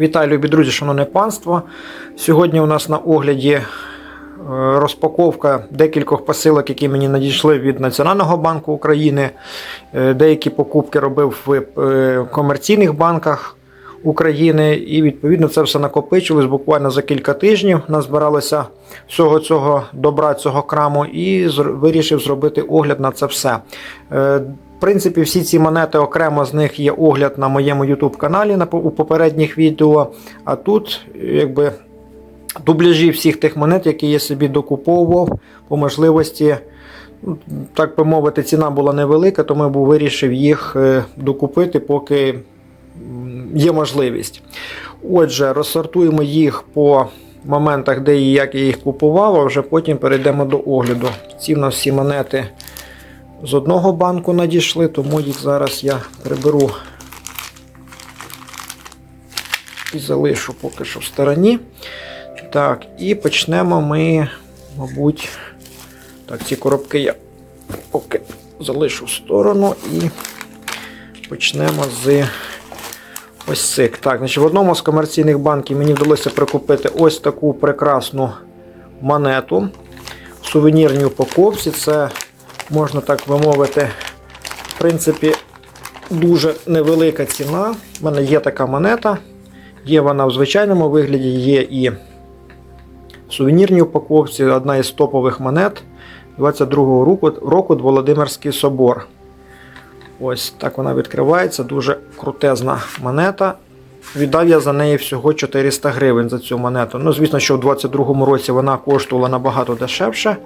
Вітаю, любі друзі, шановне панство. Сьогодні у нас на огляді е, розпаковка декількох посилок, які мені надійшли від Національного банку України. Е, Деякі покупки робив в е, комерційних банках України, і відповідно це все накопичилось буквально за кілька тижнів. Назбиралося всього цього добра, цього краму, і вирішив зробити огляд на це все. В принципі, всі ці монети окремо з них є огляд на моєму YouTube каналі у попередніх відео. А тут, якби дубляжі всіх тих монет, які я собі докуповував по можливості. ну, Так би мовити, ціна була невелика, тому я вирішив їх е, докупити, поки є можливість. Отже, розсортуємо їх по моментах, де і як я їх купував, а вже потім перейдемо до огляду. Ці в нас всі монети з одного банку надійшли, тому їх зараз я приберу і залишу поки що в стороні. Так, і почнемо ми, мабуть, так, ці коробки я поки залишу в сторону і почнемо з ось цих. Так, значить, в одному з комерційних банків мені вдалося прикупити ось таку прекрасну монету в сувенірній упаковці. Це, можна так би мовити, в принципі, дуже невелика ціна. У мене є така монета. Є вона в звичайному вигляді, є і в сувенірній упаковці. Одна із топових монет 22-го року, року Володимирський собор. Ось так вона відкривається. Дуже крутезна монета. Віддав я за неї всього 400 гривень за цю монету. Ну, звісно, що в 22-му році вона коштувала набагато дешевше.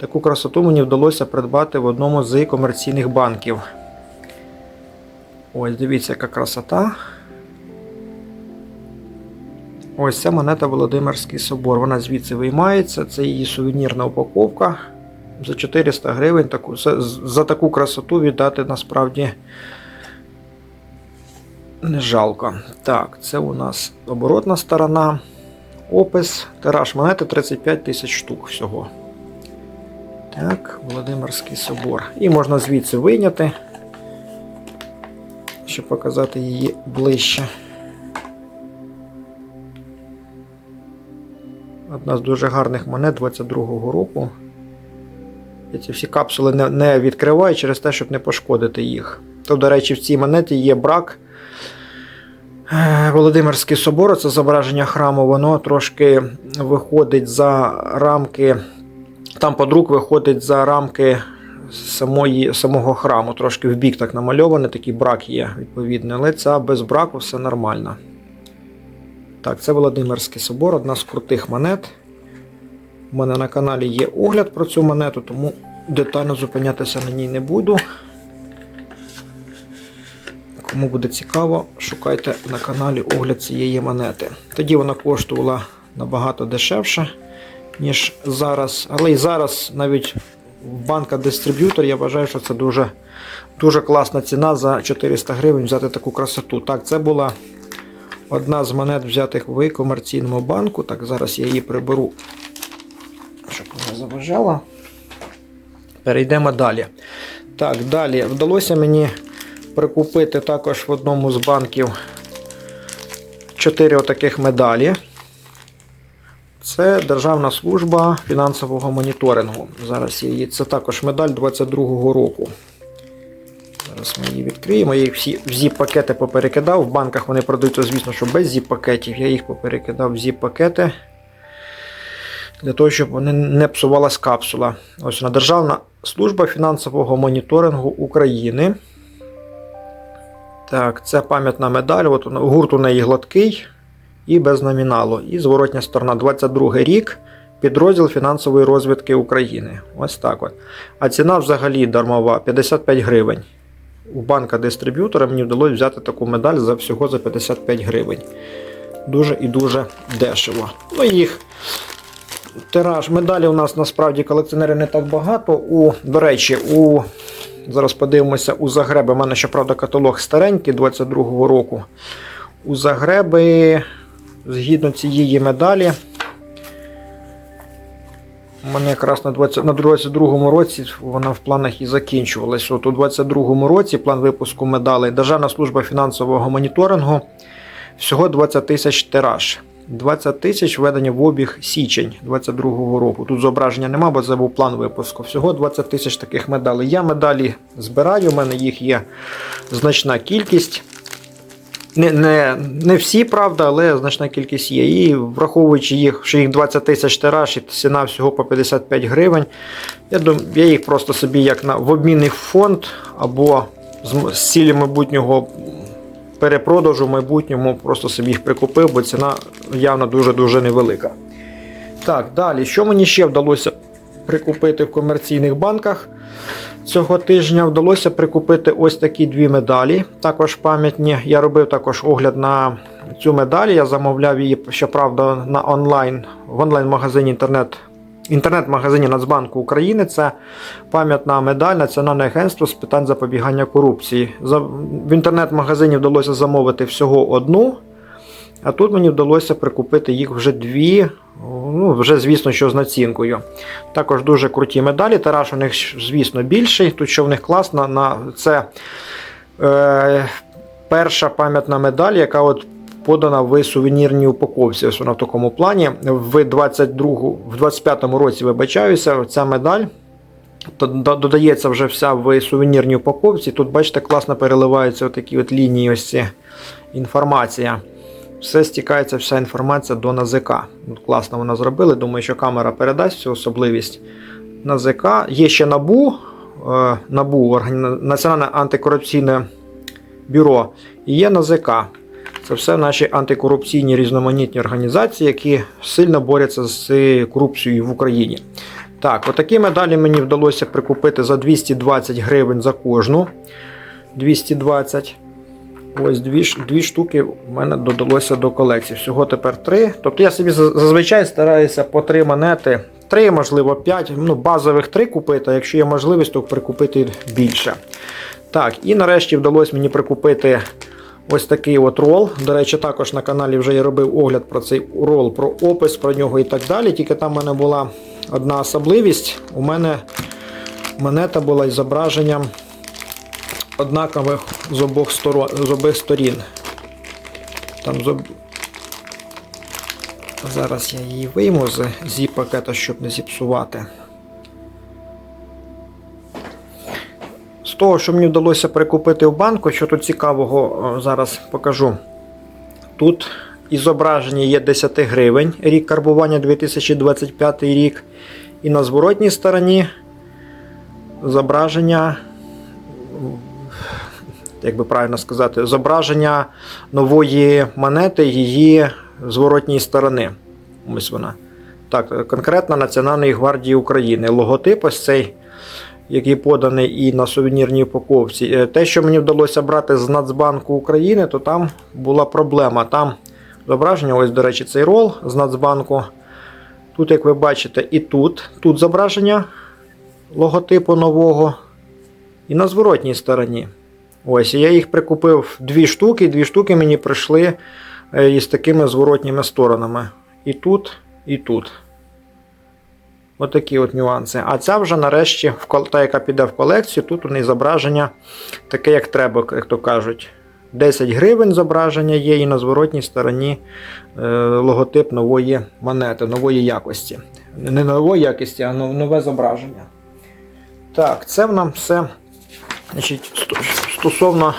Таку красоту мені вдалося придбати в одному з комерційних банків. Ось, дивіться, яка красота. Ось ця монета Володимирський собор. Вона звідси виймається. Це її сувенірна упаковка. За 400 гривень таку, за таку красоту віддати насправді не жалко. Так, це у нас оборотна сторона. Опис, тираж монети 35 тисяч штук всього. Так, Володимирський собор. І можна звідси вийняти, щоб показати її ближче. Одна з дуже гарних монет 22-го року. Я ці всі капсули не, відкриваю через те, щоб не пошкодити їх. То, до речі, в цій монеті є брак. Володимирський собор, це зображення храму, воно трошки виходить за рамки. Там подрук виходить за рамки самої, самого храму. Трошки в бік так намальоване, такий брак є відповідний. Але це без браку все нормально. Так, це Володимирський собор, одна з крутих монет. У мене на каналі є огляд про цю монету, тому детально зупинятися на ній не буду. Кому буде цікаво, шукайте на каналі огляд цієї монети. Тоді вона коштувала набагато дешевше, ніж зараз. Але і зараз навіть в банка дистриб'ютор я вважаю, що це дуже, дуже класна ціна за 400 гривень взяти таку красоту. Так, це була одна з монет, взятих в комерційному банку. Так, зараз я її приберу щоб вона заважала. Перейдемо далі. Так, далі вдалося мені прикупити також в одному з банків 4 таких медалі. Це Державна служба фінансового моніторингу. Зараз її. Це також медаль 22-го року. Зараз ми її відкриємо. Я їх всі в зіп-пакети поперекидав. В банках вони продаються, звісно, що без зіп-пакетів. Я їх поперекидав в зіп-пакети для того, щоб вони не псувалась капсула. Ось вона Державна служба фінансового моніторингу України. Так, це пам'ятна медаль. От гурт у неї гладкий і без номіналу. І зворотня сторона 22 рік. Підрозділ фінансової розвідки України. Ось так от. А ціна взагалі дармова 55 гривень. У банка дистриб'ютора мені вдалося взяти таку медаль за всього за 55 гривень. Дуже і дуже дешево. Ну їх Тираж медалі у нас насправді колекціонерів не так багато. У, До речі, у, зараз подивимося у Загреби. У мене, щоправда, каталог старенький 22-го року. У Загреби, згідно цієї медалі, у мене якраз на 20, на 22-му році вона в планах і закінчувалась. От у 22-му році план випуску медалей Державна служба фінансового моніторингу всього 20 тисяч тираж. 20 тисяч введення в обіг січень 22-го року. Тут зображення нема, бо це був план випуску. Всього 20 тисяч таких медалей. Я медалі збираю, у мене їх є значна кількість. Не, не, не всі, правда, але значна кількість є. І враховуючи їх, що їх 20 тисяч тираж і ціна всього по 55 гривень, я думаю, я їх просто собі як на в обмінний фонд або з, з цілі майбутнього перепродажу в майбутньому просто собі їх прикупив, бо ціна явно дуже-дуже невелика. Так, далі, що мені ще вдалося прикупити в комерційних банках? Цього тижня вдалося прикупити ось такі дві медалі, також пам'ятні. Я робив також огляд на цю медаль. Я замовляв її, щоправда, на онлайн в онлайн-магазині інтернет. Інтернет-магазині Нацбанку України це пам'ятна медаль Національне агентство з питань запобігання корупції. В інтернет-магазині вдалося замовити всього одну, а тут мені вдалося прикупити їх вже дві. Ну, вже, звісно, що з націнкою. Також дуже круті медалі. Тираж у них, звісно, більший. Тут що в них класно, на це е, перша пам'ятна медаль, яка от подана в сувенірній упаковці. Ось вона в такому плані. В 22, в 25-му році вибачаюся, ця медаль. Додається вже вся в сувенірній упаковці. Тут, бачите, класно переливаються такі от лінії, ось ці інформація. Все стікається, вся інформація до НАЗК. Класно вона зробили. Думаю, що камера передасть цю особливість. НАЗК. Є ще НАБУ, е, НАБУ Національне антикорупційне бюро. І є НАЗК. Це все наші антикорупційні різноманітні організації, які сильно борються з корупцією в Україні. Так, отакі медалі мені вдалося прикупити за 220 гривень за кожну. 220. Ось дві, дві штуки в мене додалося до колекції. Всього тепер три. Тобто я собі зазвичай стараюся по три монети, три, можливо, п'ять, ну, базових три купити, а якщо є можливість, то прикупити більше. Так, і нарешті вдалося мені прикупити ось такий от рол. До речі, також на каналі вже я робив огляд про цей рол, про опис, про нього і так далі. Тільки там в мене була одна особливість. У мене монета була із зображенням однакових з обох, сторон, з обох сторін. Там з об... Зараз я її вийму з зіп пакета, щоб не зіпсувати. Того, що мені вдалося прикупити в банку, що тут цікавого, зараз покажу. Тут і зображення є 10 гривень, рік карбування 2025 рік. І на зворотній стороні зображення як би правильно сказати, зображення нової монети її зворотньої сторони. Ось вона. Так, конкретно Національної гвардії України. Логотип ось цей, який поданий і на сувенірній упаковці. Е, Те, що мені вдалося брати з Нацбанку України, то там була проблема. Там зображення, ось, до речі, цей рол з Нацбанку. Тут, як ви бачите, і тут, тут зображення логотипу нового, і на зворотній стороні. Ось, я їх прикупив дві штуки, дві штуки мені прийшли е, із такими зворотніми сторонами. І тут, і тут. Отакі от нюанси. А ця вже нарешті, та, яка піде в колекцію, тут у неї зображення таке, як треба, як то кажуть. 10 гривень зображення є, і на зворотній стороні е, логотип нової монети, нової якості. Не нової якості, а нове зображення. Так, це в нам все. Значить, стосовно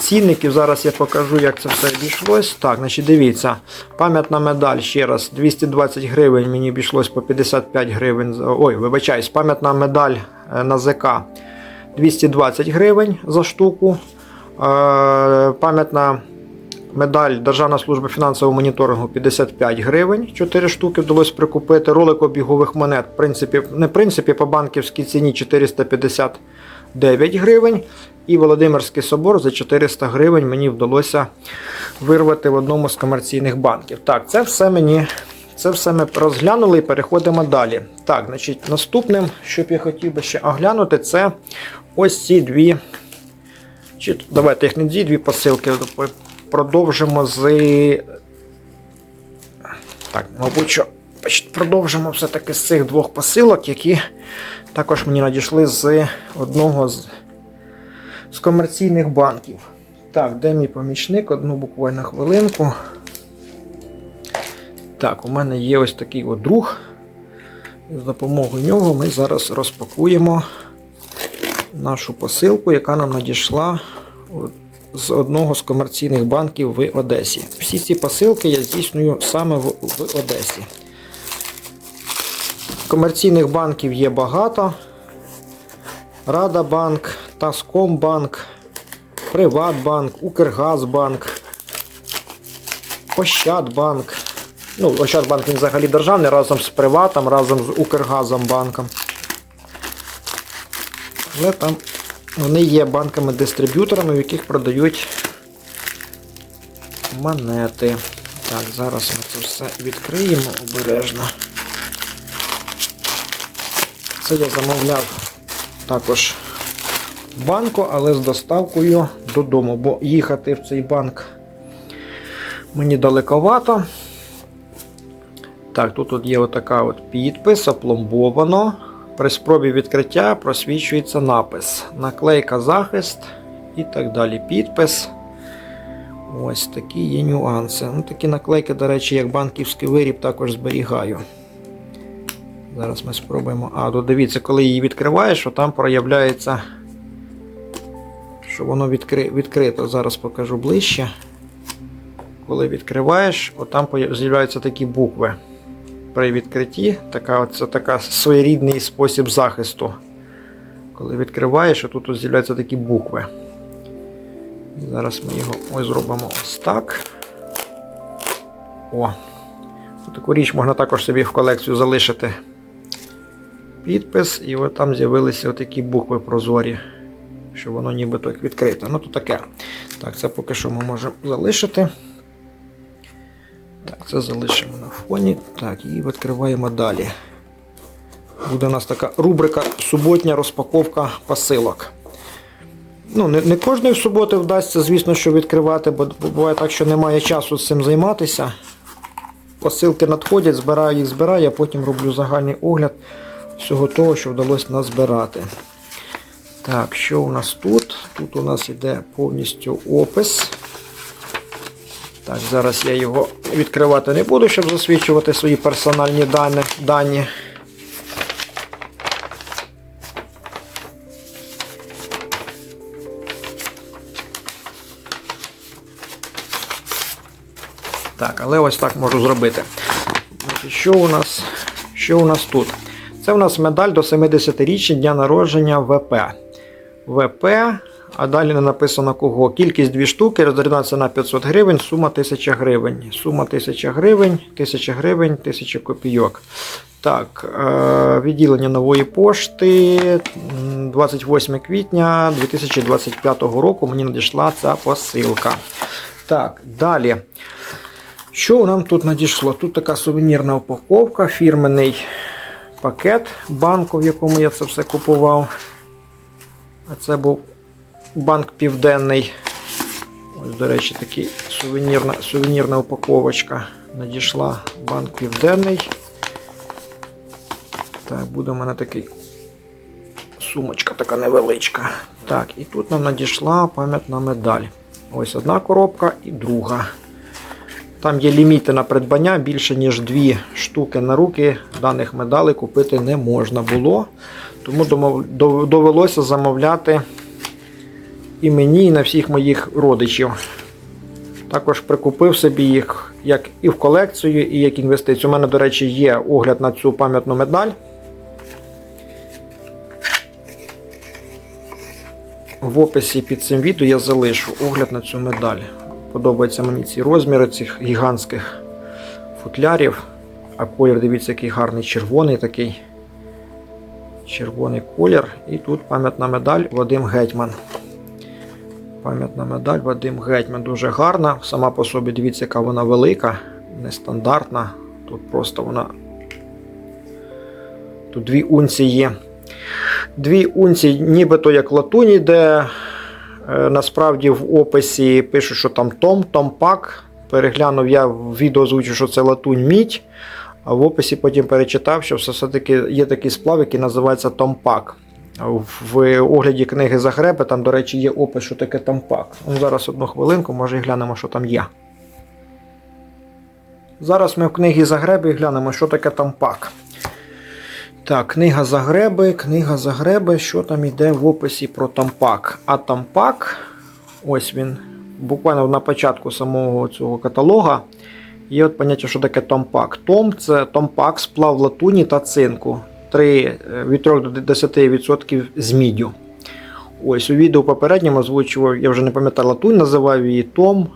цінників, зараз я покажу, як це все обійшлось. Так, значить, дивіться, пам'ятна медаль ще раз, 220 гривень мені обійшлось по 55 гривень. Ой, вибачаюсь, пам'ятна медаль е, на ЗК 220 гривень за штуку. Е, Пам'ятна медаль Державна служба фінансового моніторингу 55 гривень, 4 штуки вдалося прикупити. Ролик обігових монет, в принципі, не в принципі, по банківській ціні 459 гривень. І Володимирський собор за 400 гривень мені вдалося вирвати в одному з комерційних банків. Так, це все мені. Це все ми розглянули і переходимо далі. Так, значить, наступним, що б я хотів би ще оглянути, це ось ці дві. Чи, давайте їх не дві, дві посилки. Продовжимо з. Так, мабуть, що продовжимо все-таки з цих двох посилок, які також мені надійшли з одного з, з комерційних банків. Так, де мій помічник? Одну буквально хвилинку. Так, у мене є ось такий от друг. З допомогою нього ми зараз розпакуємо нашу посилку, яка нам надійшла з одного з комерційних банків в Одесі. Всі ці посилки я здійснюю саме в, в Одесі. Комерційних банків є багато. Радабанк, Таскомбанк, Приватбанк, Укргазбанк, Ощадбанк. Ну, Ощадбанк він взагалі державний разом з Приватом, разом з Укргазом банком. Але там вони є банками-дистриб'юторами, в яких продають монети. Так, зараз ми це все відкриємо обережно. Це я замовляв також банку, але з доставкою додому, бо їхати в цей банк мені далековато. Так, тут от є отака от підпис, опломбовано. При спробі відкриття просвічується напис. Наклейка захист і так далі. Підпис. Ось такі є нюанси. Ну, Такі наклейки, до речі, як банківський виріб, також зберігаю. Зараз ми спробуємо. А, дивіться, коли її відкриваєш, то там проявляється, що воно відкри... відкрито. Зараз покажу ближче. Коли відкриваєш, от там з'являються такі букви. При відкритті така, це така своєрідний спосіб захисту. Коли відкриваєш, тут з'являються такі букви. Зараз ми його ось зробимо ось так. О! Таку річ можна також собі в колекцію залишити підпис, і от там з'явилися такі букви прозорі, що воно нібито відкрите. Ну, то таке. Так, це поки що ми можемо залишити. Так, це залишимо на фоні. Так, і відкриваємо далі. Буде у нас така рубрика суботня розпаковка посилок. Ну, не, не кожної суботи вдасться, звісно, що відкривати, бо буває так, що немає часу з цим займатися. Посилки надходять, збираю їх, збираю, а потім роблю загальний огляд всього того, що вдалося назбирати. Так, що у нас тут? Тут у нас йде повністю опис. Так, зараз я його відкривати не буду, щоб засвідчувати свої персональні дані. дані. Так, але ось так можу зробити. Що у нас, що у нас тут? Це у нас медаль до 70-річчя дня народження ВП. ВП, а далі не написано кого. Кількість 2 штуки, розрядна ціна 500 гривень, сума 1000 гривень. Сума 1000 гривень, 1000 гривень, 1000 копійок. Так, е, відділення нової пошти 28 квітня 2025 року мені надійшла ця посилка. Так, далі. Що нам тут надійшло? Тут така сувенірна упаковка, фірменний пакет банку, в якому я це все купував. А це був банк Південний. Ось, до речі, така сувенірна, сувенірна упаковочка. Надійшла банк Південний. Так, буде у мене такий сумочка така невеличка. Так, і тут нам надійшла пам'ятна медаль. Ось одна коробка і друга. Там є ліміти на придбання, більше ніж дві штуки на руки даних медалей купити не можна було. Тому довелося замовляти і мені, і на всіх моїх родичів. Також прикупив собі їх як і в колекцію, і як інвестицію. У мене, до речі, є огляд на цю пам'ятну медаль. В описі під цим відео я залишу огляд на цю медаль. Подобаються мені ці розміри цих гігантських футлярів. А колір, дивіться, який гарний червоний такий. Червоний колір. І тут пам'ятна медаль Вадим Гетьман. Пам'ятна медаль Вадим Гетьман. Дуже гарна. Сама по собі, дивіться, яка вона велика, нестандартна. Тут просто вона. Тут дві унції є. Дві унції, нібито як латуні, де насправді в описі пишуть, що там Том, Томпак. Переглянув я в відео озвучу, що це латунь мідь. В описі потім перечитав, що все-таки є такий сплав, який називається Томпак. В огляді книги Загреби, там, до речі, є опис, що таке тампак. Ну, зараз одну хвилинку, може і глянемо, що там є. Зараз ми в книгі Загреби глянемо, що таке тампак. Так, книга Загреби, книга Загреби, що там йде в описі про тампак. А тампак, ось він, буквально на початку самого цього каталога. Є от поняття, що таке томпак. Том це томпак, сплав латуні та цинку. 3, від 3 до 10% з міддю. Ось у відео попередньому озвучував, я вже не пам'ятаю, латунь називав її Том.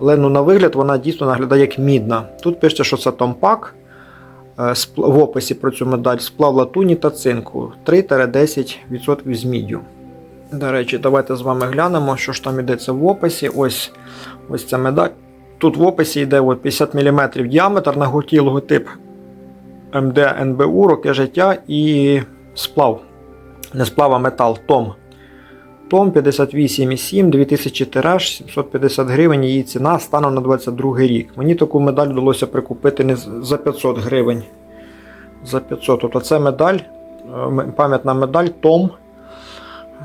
Але ну, на вигляд вона дійсно наглядає як мідна. Тут пишеться, що це томпак. Е, В описі про цю медаль сплав латуні та цинку 3-10% з міддю. До речі, давайте з вами глянемо, що ж там йдеться в описі. Ось, ось ця медаль. Тут в описі йде от 50 мм діаметр на гурті логотип МД НБУ, роки життя і сплав. Не сплав, а метал Том. Том 58,7, 2000 тираж, 750 гривень її ціна станом на 22 рік. Мені таку медаль вдалося прикупити не за 500 гривень. За 500. Тобто це медаль, е, пам'ятна медаль Том.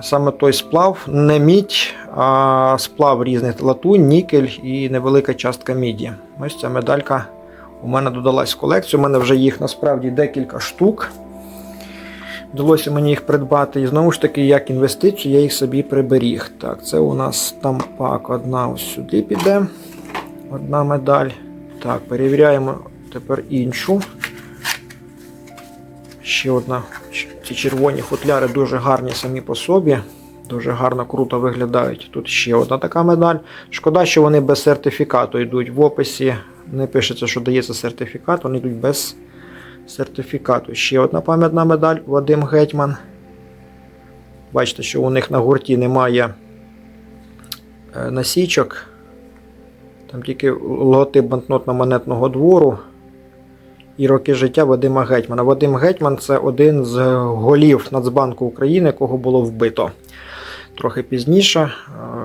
Саме той сплав, не мідь, а сплав різних латунь, нікель і невелика частка міді. Ось ця медалька у мене додалась в колекцію. У мене вже їх насправді декілька штук. Вдалося мені їх придбати. І знову ж таки, як інвестицію, я їх собі приберіг. Так, це у нас там пак одна ось сюди піде. Одна медаль. Так, перевіряємо тепер іншу. Ще одна. Ці червоні футляри дуже гарні самі по собі. Дуже гарно, круто виглядають. Тут ще одна така медаль. Шкода, що вони без сертифікату йдуть в описі. Не пишеться, що дається сертифікат, вони йдуть без сертифікату. Ще одна пам'ятна медаль Вадим Гетьман. Бачите, що у них на гурті немає е, насічок. Там тільки логотип банкнотно-монетного двору і роки життя Вадима Гетьмана. Вадим Гетьман це один з голів Нацбанку України, якого було вбито. Трохи пізніше.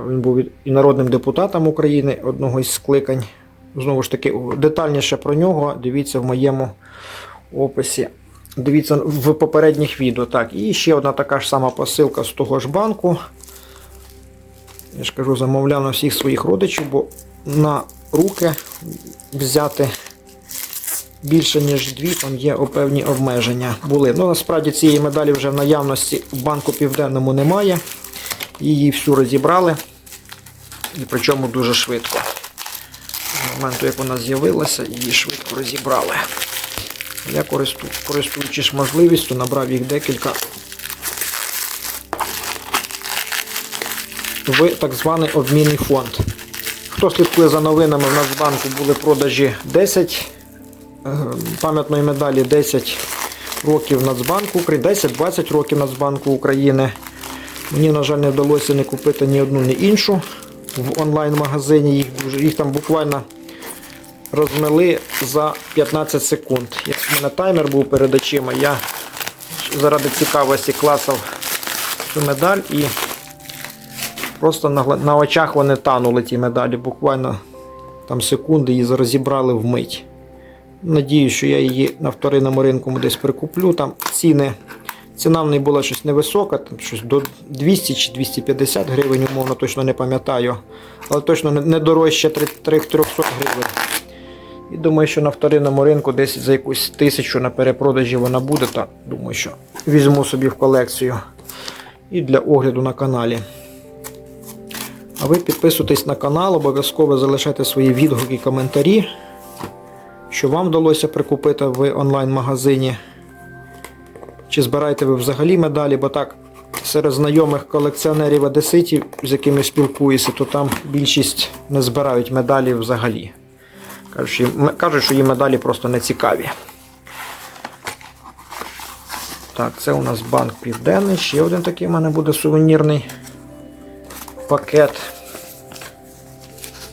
Він був і народним депутатом України одного із скликань. Знову ж таки, детальніше про нього дивіться в моєму описі. Дивіться в попередніх відео. Так, і ще одна така ж сама посилка з того ж банку. Я ж кажу, замовляв на всіх своїх родичів, бо на руки взяти більше, ніж дві, там є певні обмеження. Були. Ну, насправді цієї медалі вже в наявності в банку Південному немає. Її всю розібрали. І причому дуже швидко. З моменту, як вона з'явилася, її швидко розібрали. Я користу, користуючись можливістю, набрав їх декілька в так званий обмінний фонд. Хто слідкує за новинами, в Нацбанку були продажі 10 е, пам'ятної медалі 10 років Нацбанку України, 10-20 років Нацбанку України. Мені, на жаль, не вдалося не купити ні одну, ні іншу в онлайн-магазині. Їх, їх там буквально розмили за 15 секунд. Як в мене таймер був перед очима, я заради цікавості клацав цю медаль і просто на, на очах вони танули ті медалі. Буквально там секунди її розібрали вмить. Надію, що я її на вторинному ринку десь прикуплю. Там ціни. Ціна в неї була щось невисока, там щось до 200 чи 250 гривень, умовно, точно не пам'ятаю. Але точно не- дорожче 300 гривень. І думаю, що на вторинному ринку десь за якусь тисячу на перепродажі вона буде, та думаю, що візьму собі в колекцію і для огляду на каналі. А ви підписуйтесь на канал, обов'язково залишайте свої відгуки і коментарі, що вам вдалося прикупити в онлайн-магазині. Чи збираєте ви взагалі медалі, бо так серед знайомих колекціонерів одеситів, з якими спілкуюся, то там більшість не збирають медалі взагалі. Кажуть, що їм- медалі просто не цікаві. Так, це у нас банк Південний. Ще один такий в мене буде сувенірний пакет.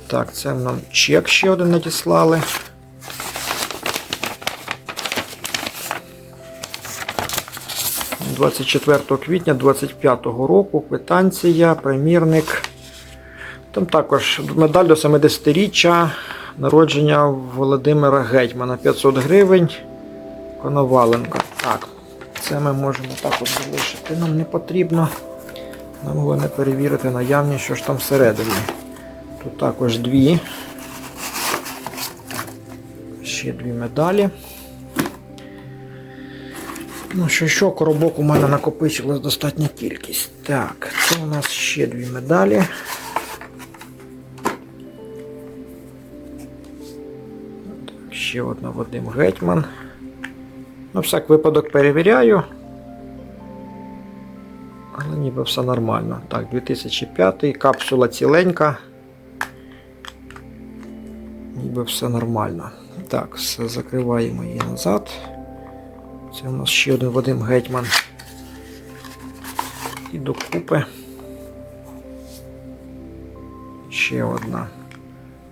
Так, це нам чек ще один надіслали. – 24 квітня 25 року квитанція, примірник. Там також медаль до 70-річчя народження Володимира Гетьмана 500 гривень. Коноваленко. Так, Це ми можемо так от залишити. Нам не потрібно. Нам головне перевірити наявність, що ж там всередині. Тут також дві. Ще дві медалі. Ну, що, що, коробок у мене накопичилась достатня кількість. Так, це у нас ще дві медалі. Ще одна Вадим Гетьман. На всяк випадок перевіряю. Але ніби все нормально. Так, 2005 капсула ціленька. Ніби все нормально. Так, все закриваємо її назад. Це у нас ще один Вадим Гетьман. І докупи. Ще одна.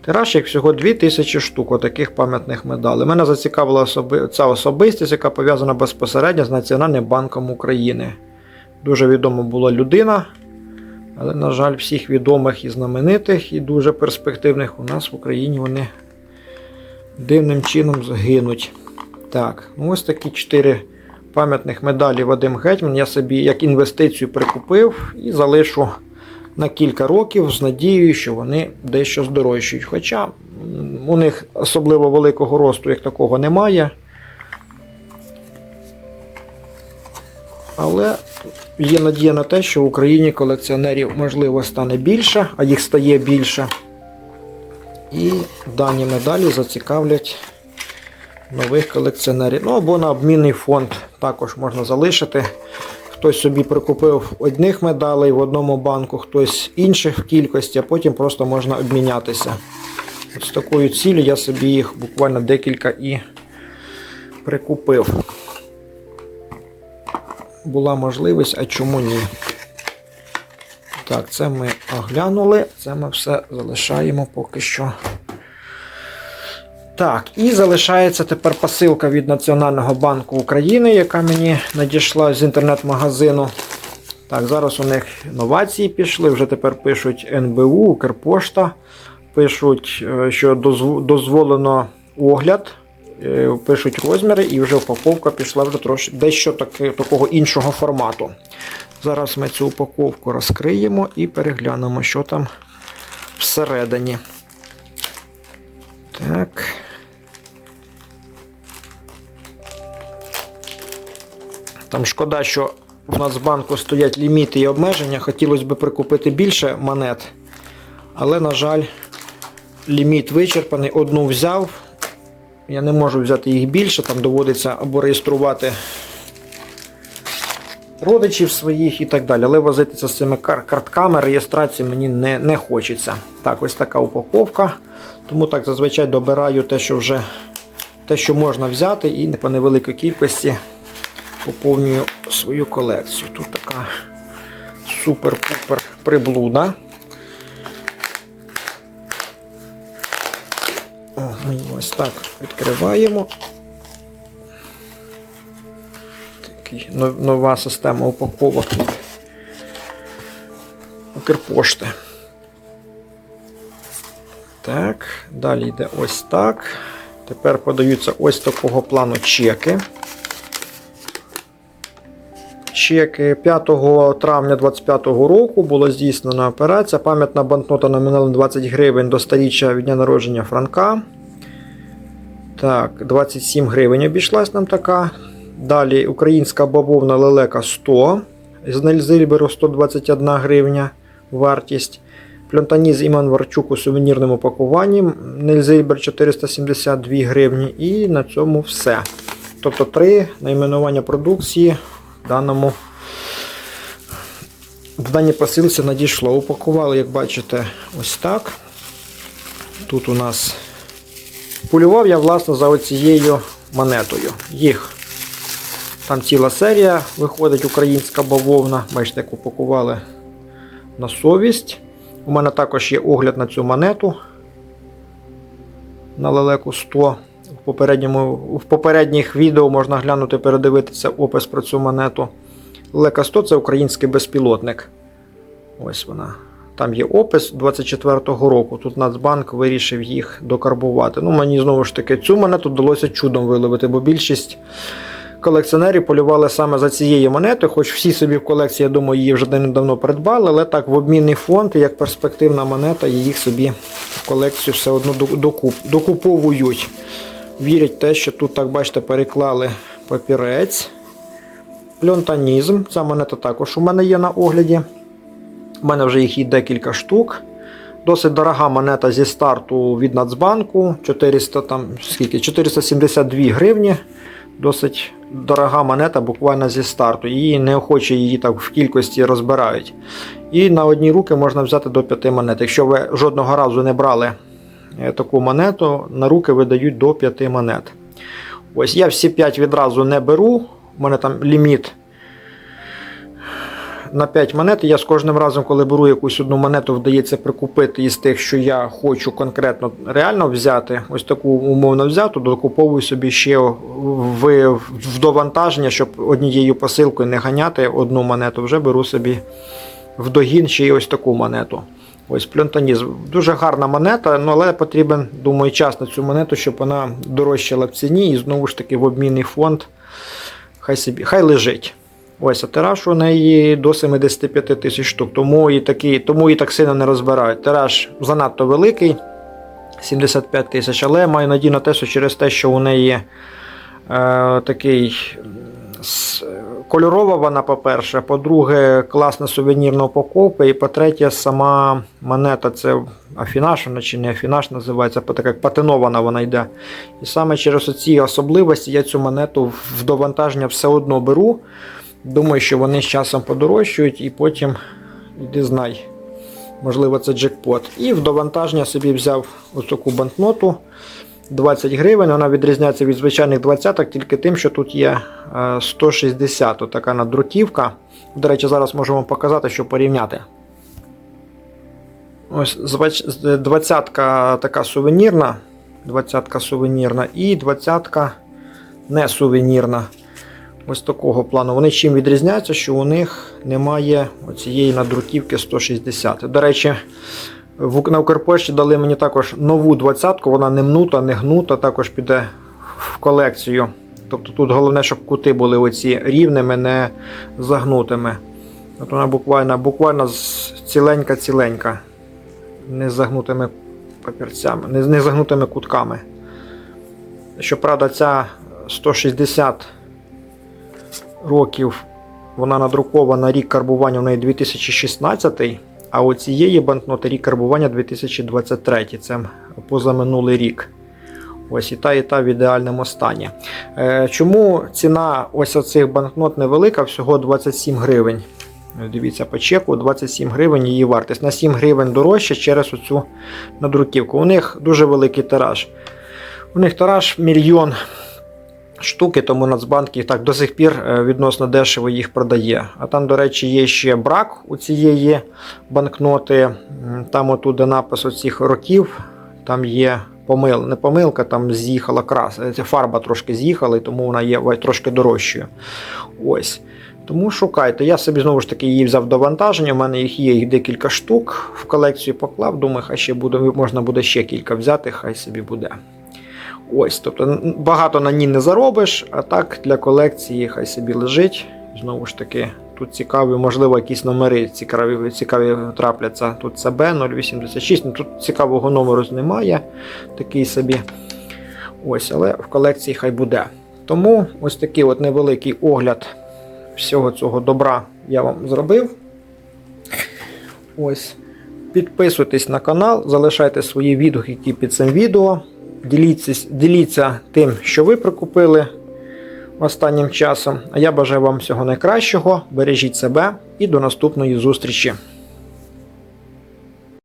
Тираж як всього 2000 штук отаких пам'ятних медалей. Мене зацікавила особи... ця особистість, яка пов'язана безпосередньо з Національним банком України. Дуже відома була людина, але, на жаль, всіх відомих і знаменитих, і дуже перспективних у нас в Україні вони дивним чином загинуть. Так, ну ось такі чотири пам'ятних медалі Вадим Гетьман. Я собі як інвестицію прикупив і залишу на кілька років з надією, що вони дещо здорожчають. Хоча у них особливо великого росту як такого немає. Але є надія на те, що в Україні колекціонерів можливо стане більше, а їх стає більше. І дані медалі зацікавлять нових колекціонерів. Ну або на обмінний фонд також можна залишити. Хтось собі прикупив одних медалей в одному банку, хтось інших в кількості, а потім просто можна обмінятися. От з такою цілею я собі їх буквально декілька і прикупив. Була можливість, а чому ні? Так, це ми оглянули, це ми все залишаємо поки що. Так, і залишається тепер посилка від Національного банку України, яка мені надійшла з інтернет-магазину. Так, зараз у них новації пішли. Вже тепер пишуть НБУ, Укрпошта. Пишуть, е, що дозволено огляд, е, пишуть розміри, і вже упаковка пішла вже трошки дещо таки, такого іншого формату. Зараз ми цю упаковку розкриємо і переглянемо, що там всередині. Так. Там шкода, що в Нацбанку стоять ліміти і обмеження. Хотілося б прикупити більше монет. Але, на жаль, ліміт вичерпаний. Одну взяв. Я не можу взяти їх більше, там доводиться або реєструвати родичів своїх і так далі. Але возитися з цими картками реєстрації мені не, не хочеться. Так, ось така упаковка. Тому так зазвичай добираю те, що вже те, що можна взяти, і по невеликій кількості поповнюю свою колекцію. Тут така супер-пупер приблуда. О, ми ось так відкриваємо. Нова система упаковок від Укрпошти. Так, далі йде ось так. Тепер подаються ось такого плану чеки. Чеки 5 травня 2025 року була здійснена операція. Пам'ятна банкнота номіналом 20 гривень до старіччя від дня народження Франка. Так, 27 гривень обійшлась нам така. Далі українська бавовна лелека 100. З Нельзильберу 121 гривня вартість. Пльонтаніз Іман Варчук у сувенірному пакуванні. Нельзильбер 472 гривні. І на цьому все. Тобто три найменування продукції даному в даній посилці надійшло. Упакували, як бачите, ось так. Тут у нас полював я, власне, за оцією монетою. Їх там ціла серія виходить українська бавовна. Бачите, як упакували на совість. У мене також є огляд на цю монету на лелеку 100. Попередньому, в попередніх відео можна глянути, передивитися опис про цю монету. Лелека 100 це український безпілотник. Ось вона. Там є опис 24-го року. Тут Нацбанк вирішив їх докарбувати. Ну, мені знову ж таки цю монету вдалося чудом виловити, бо більшість колекціонерів полювали саме за цією монетою, хоч всі собі в колекції, я думаю, її вже давно придбали, але так в обмінний фонд, як перспективна монета, їх собі в колекцію все одно докуп, докуповують. Вірять те, що тут, так бачите, переклали папірець. Пльонтанізм. Ця монета також у мене є на огляді. У мене вже їх є декілька штук. Досить дорога монета зі старту від Нацбанку. 400, там, скільки? 472 гривні. Досить дорога монета, буквально зі старту. Її неохоче її так в кількості розбирають. І на одні руки можна взяти до 5 монет. Якщо ви жодного разу не брали таку монету, на руки видають до 5 монет. Ось я всі 5 відразу не беру. У мене там ліміт на 5 монет. Я з кожним разом, коли беру якусь одну монету, вдається прикупити із тих, що я хочу конкретно реально взяти. Ось таку умовно взяту, докуповую собі ще в, в довантаження, щоб однією посилкою не ганяти одну монету. Вже беру собі в догін ще й ось таку монету. Ось пльонтонізм. Дуже гарна монета, ну, але потрібен, думаю, час на цю монету, щоб вона дорожчала в ціні і знову ж таки в обмінний фонд. Хай собі, хай лежить. Ось, а тираж у неї до 75 тисяч штук, тому і, такі, тому і так сильно не розбирають. Тираж занадто великий, 75 тисяч, але маю надію на те, що через те, що у неї е, такий кольорова вона, по-перше, по-друге, класна сувенірна упаковка, і по-третє, сама монета це афінашена чи не афінаш називається, така як патинована вона йде. І саме через ці особливості я цю монету в довантаження все одно беру. Думаю, що вони з часом подорожчують і потім іди знай. Можливо, це джекпот. І в довантаження собі взяв ось таку банкноту 20 гривень. Вона відрізняється від звичайних 20 тільки тим, що тут є е, 160 От така надруківка. До речі, зараз вам показати, щоб порівняти. Ось 20 така сувенірна, 20 сувенірна і 20 не сувенірна. Ось такого плану. Вони чим відрізняються, що у них немає цієї надруківки 160. До речі, на Укрпошті дали мені також нову двадцятку, вона не мнута, не гнута, також піде в колекцію. Тобто тут головне, щоб кути були оці рівними, не загнутими. От вона буквально буквально ціленька-ціленька, не загнутими папірцями, не, не загнутими кутками. Щоправда, ця 160 років вона надрукована рік карбування в неї 2016, а у цієї банкноти рік карбування 2023. Це позаминулий рік. Ось і та, і та в ідеальному стані. Е, Чому ціна ось оцих банкнот невелика, всього 27 гривень. Дивіться, по чеку 27 гривень її вартість. На 7 гривень дорожче через оцю надруківку. У них дуже великий тираж. У них тираж мільйон штуки, тому Нацбанк їх так до сих пір е, відносно дешево їх продає. А там, до речі, є ще брак у цієї банкноти. Там отут де напис оцих років, там є помил, не помилка, там з'їхала крас. е, фарба трошки з'їхала, і тому вона є трошки дорожчою. Ось. Тому шукайте. Я собі знову ж таки її взяв до вантаження. У мене їх є їх декілька штук в колекцію поклав. Думаю, хай ще буде, можна буде ще кілька взяти, хай собі буде. Ось, тобто багато на ній не заробиш, а так для колекції хай собі лежить. Знову ж таки, тут цікаві, можливо, якісь номери цікаві, цікаві трапляться. Тут CB 086, ну тут цікавого номеру немає. Такий собі. Ось, але в колекції хай буде. Тому ось такий от невеликий огляд всього цього добра я вам зробив. Ось. Підписуйтесь на канал, залишайте свої відгуки під цим відео. Діліться, діліться тим, що ви прикупили останнім часом. А я бажаю вам всього найкращого. Бережіть себе і до наступної зустрічі!